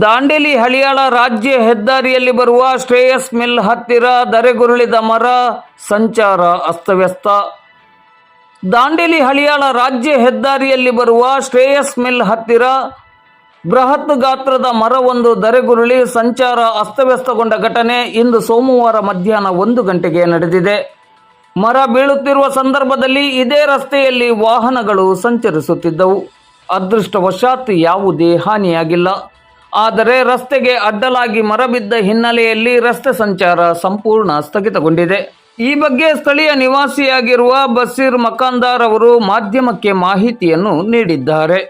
ದಾಂಡೇಲಿ ಹಳಿಯಾಳ ರಾಜ್ಯ ಹೆದ್ದಾರಿಯಲ್ಲಿ ಬರುವ ಶ್ರೇಯಸ್ ಮಿಲ್ ಹತ್ತಿರ ದರೆಗುರುಳಿದ ಮರ ಸಂಚಾರ ಅಸ್ತವ್ಯಸ್ತ. ದಾಂಡೇಲಿ ಹಳಿಯಾಳ ರಾಜ್ಯ ಹೆದ್ದಾರಿಯಲ್ಲಿ ಬರುವ ಶ್ರೇಯಸ್ ಮಿಲ್ ಹತ್ತಿರ ಬೃಹತ್ ಗಾತ್ರದ ಮರವೊಂದು ದರೆಗುರುಳಿ ಸಂಚಾರ ಅಸ್ತವ್ಯಸ್ತಗೊಂಡ ಘಟನೆ ಇಂದು ಸೋಮವಾರ ಮಧ್ಯಾಹ್ನ ಒಂದು ಗಂಟೆಗೆ ನಡೆದಿದೆ. ಮರ ಬೀಳುತ್ತಿರುವ ಸಂದರ್ಭದಲ್ಲಿ ಇದೇ ರಸ್ತೆಯಲ್ಲಿ ವಾಹನಗಳು ಸಂಚರಿಸುತ್ತಿದ್ದವು. ಅದೃಷ್ಟವಶಾತ್ ಯಾವುದೇ ಹಾನಿಯಾಗಿಲ್ಲ. ಆದರೆ ರಸ್ತೆಗೆ ಅಡ್ಡಲಾಗಿ ಮರಬಿದ್ದ ಹಿನ್ನೆಲೆಯಲ್ಲಿ ರಸ್ತೆ ಸಂಚಾರ ಸಂಪೂರ್ಣ ಸ್ಥಗಿತಗೊಂಡಿದೆ. ಈ ಬಗ್ಗೆ ಸ್ಥಳೀಯ ನಿವಾಸಿಯಾಗಿರುವ ಬಸೀರ್ ಮಕಾಂದಾರ್ ಅವರು ಮಾಧ್ಯಮಕ್ಕೆ ಮಾಹಿತಿಯನ್ನು ನೀಡಿದ್ದಾರೆ.